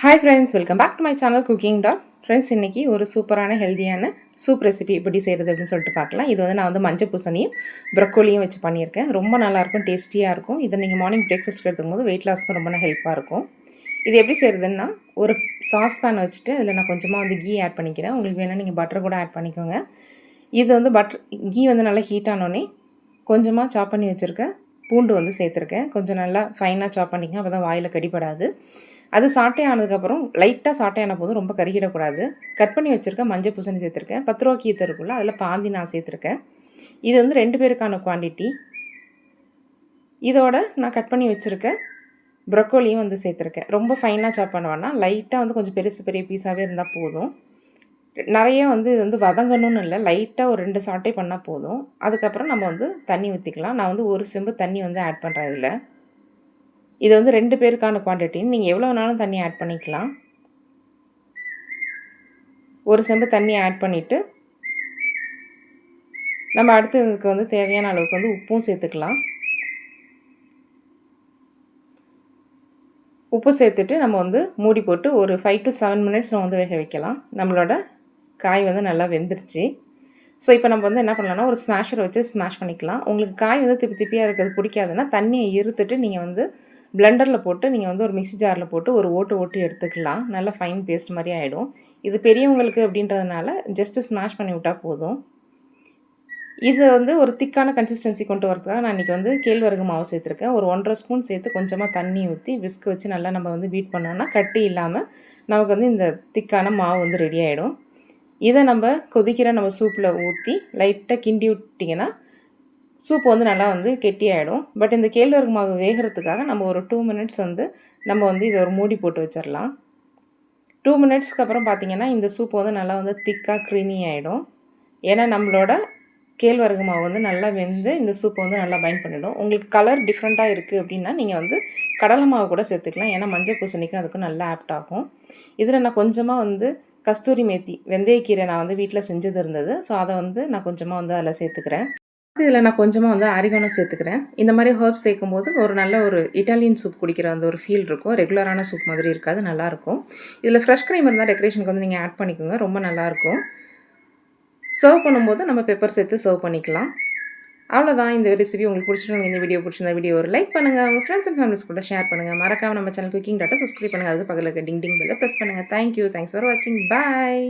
Hi friends welcome back to my channel cooking dot friends இன்றைக்கி ஒரு சூப்பரான ஹெல்த்தியான சூப் ரெசிபி எப்படி செய்கிறது அப்படின்னு சொல்லிட்டு பார்க்கலாம். இது வந்து நான் வந்து மஞ்சள் பூசணியும் ப்ரொக்கோலியும் வச்சு பண்ணியிருக்கேன். ரொம்ப நல்லாயிருக்கும் டேஸ்டியாக இருக்கும். இதை நீங்கள் மார்னிங் பிரேக்ஃபாஸ்ட் எடுத்துக்கும் போது வெயிட் லாஸ்க்கும் ரொம்ப ஹெல்ப்பாக இருக்கும். இது எப்படி செய்கிறதுன்னா ஒரு சாஸ் பேன் வச்சுட்டு அதில் நான் கொஞ்சமாக வந்து கீ ஆட் பண்ணிக்கிறேன். உங்களுக்கு வேணால் நீங்கள் பட்டர் கூட ஆட் பண்ணிக்கோங்க. இது வந்து பட்டர் கீ வந்து நல்லா ஹீட் ஆனோடனே கொஞ்சமாக சாப் பண்ணி வச்சுருக்கேன். பூண்டு வந்து சேர்த்துருக்கேன். கொஞ்சம் நல்லா ஃபைனாக சாப் பண்ணிங்க அப்போ தான் வாயில் கடிப்படாது அது சாட்டை ஆனதுக்கப்புறம் லைட்டாக சாட்டை ஆன போதும் ரொம்ப கருகிடக்கூடாது. கட் பண்ணி வச்சுருக்கேன் மஞ்சள் பூசணி சேர்த்துருக்கேன். பத்து ரூபா கீத்து இருக்குல்ல அதில் பாந்தி நான் சேர்த்துருக்கேன். இது வந்து ரெண்டு பேருக்கான குவான்டிட்டி இதோட நான் கட் பண்ணி வச்சுருக்கேன் ப்ரொக்கோலியும் வந்து சேர்த்துருக்கேன். ரொம்ப ஃபைனாக சாப் பண்ணுவேன்னா லைட்டாக வந்து கொஞ்சம் பெருசு பெரிய பீஸாகவே இருந்தால் போதும். நிறைய வந்து இது வந்து வதங்கணும்னு இல்லை. லைட்டாக ஒரு ரெண்டு சாட்டை பண்ணால் போதும். அதுக்கப்புறம் நம்ம வந்து தண்ணி ஊற்றிக்கலாம் நான் வந்து ஒரு செம்பு தண்ணி வந்து ஆட் பண்ணுறேன் இதில். இது வந்து ரெண்டு பேருக்கான குவான்டிட்டின்னு நீங்கள் எவ்வளோ வேணாலும் தண்ணி ஆட் பண்ணிக்கலாம். ஒரு செம்பு தண்ணி ஆட் பண்ணிவிட்டு நம்ம அடுத்து இதுக்கு வந்து தேவையான அளவுக்கு வந்து உப்பும் சேர்த்துக்கலாம். உப்பு சேர்த்துட்டு நம்ம வந்து மூடி போட்டு ஒரு ஃபைவ் டு செவன் மினிட்ஸ் நம்ம வந்து வேக வைக்கலாம். நம்மளோட காய் வந்து நல்லா வெந்துருச்சு. ஸோ இப்போ நம்ம வந்து என்ன பண்ணலாம்னா ஒரு ஸ்மாஷர் வச்சு ஸ்மாஷ் பண்ணிக்கலாம். உங்களுக்கு காய் வந்து திப்பி திப்பியாக இருக்கிறது பிடிக்காதுன்னா தண்ணியை இருத்துட்டு நீங்கள் வந்து பிளெண்டரில் போட்டு நீங்கள் வந்து ஒரு மிக்ஸி ஜாரில் போட்டு ஒரு ஓட்டு ஓட்டு எடுத்துக்கலாம். நல்லா ஃபைன் பேஸ்ட் மாதிரி ஆகிடும் இது பெரியவங்களுக்கு அப்படின்றதுனால ஜஸ்ட்டு ஸ்மாஷ் பண்ணி விட்டால் போதும். இது வந்து ஒரு திக்கான கன்சிஸ்டன்சி கொண்டு வரதுக்காக நான் இன்றைக்கி வந்து கேழ்வரகு மாவு சேர்த்துருக்கேன். ஒரு ஒன்றரை ஸ்பூன் சேர்த்து கொஞ்சமாக தண்ணி ஊற்றி விஸ்க் வச்சு நல்லா நம்ம வந்து பீட் பண்ணோன்னா கட்டி இல்லாமல் நமக்கு வந்து இந்த திக்கான மாவு வந்து ரெடி ஆகிடும் இதை நம்ம கொதிக்கிற நம்ம சூப்பில் ஊற்றி லைட்டாக கிண்டி விட்டிங்கன்னா சூப் வந்து நல்லா வந்து கெட்டியாயிடும். பட் இந்த கேழ்வரகு மாவு வேகிறதுக்காக நம்ம ஒரு டூ மினிட்ஸ் வந்து நம்ம வந்து இதை ஒரு மூடி போட்டு வச்சிடலாம். டூ மினிட்ஸ்க்கு அப்புறம் பார்த்திங்கன்னா இந்த சூப் வந்து நல்லா வந்து திக்காக க்ரீமி ஆகிடும் ஏன்னா நம்மளோட கேழ்வரகு மாவு வந்து நல்லா வெந்து இந்த சூப்பை வந்து நல்லா பைன் பண்ணிடும். உங்களுக்கு கலர் டிஃப்ரெண்ட்டாக இருக்குது அப்படின்னா நீங்கள் வந்து கடலை மாவு கூட சேர்த்துக்கலாம். ஏன்னா மஞ்சள் பூசணிக்கும் அதுக்கும் நல்லா ஆப்ட் ஆகும். இதில் நான் கொஞ்சமாக வந்து கஸ்தூரி மேத்தி வெந்தயக்கீரை நான் வந்து வீட்டில் செஞ்சது இருந்தது. ஸோ அதை வந்து நான் கொஞ்சமாக வந்து அதில் சேர்த்துக்கிறேன். இதில் நான் கொஞ்சமாக வந்து ஆரிகானம் சேர்த்துக்கிறேன். இந்த மாதிரி ஹர்ப்ஸ் சேர்க்கும் போது ஒரு நல்ல ஒரு இட்டாலியன் சூப் குடிக்கிற அந்த ஒரு ஃபீல் இருக்கும். ரெகுலரான சூப் மாதிரி இருக்காது நல்லாயிருக்கும் இதில் ஃப்ரெஷ் க்ரீம் இருந்தால் டெக்கரேஷனுக்கு வந்து நீங்கள் ஆட் பண்ணிக்கோங்க. ரொம்ப நல்லாயிருக்கும் சர்வ் பண்ணும்போது நம்ம பெப்பர் சேர்த்து சர்வ் பண்ணிக்கலாம். அவ்வளோதான் இந்த ரெசிபி உங்களுக்கு பிடிச்சிருங்க இந்த வீடியோ பிடிச்சிருந்த வீடியோ ஒரு லைக் பண்ணுங்கள் உங்கள் ஃப்ரெண்ட்ஸ் அண்ட் ஃபேமிலிஸ் கூட ஷேர் பண்ணுங்கள் மறக்காமல் நம்ம சேனல் குக்கிங் டாட்டா சப்ஸ்கிரைப் பண்ணுங்கள் அதுக்கு பக்கத்தில் டிங் டிங் பெல்ல ப்ரெஸ் பண்ணுங்கள் தேங்க்யூ தேங்க்ஸ் ஃபார் வாட்சிங் பாய்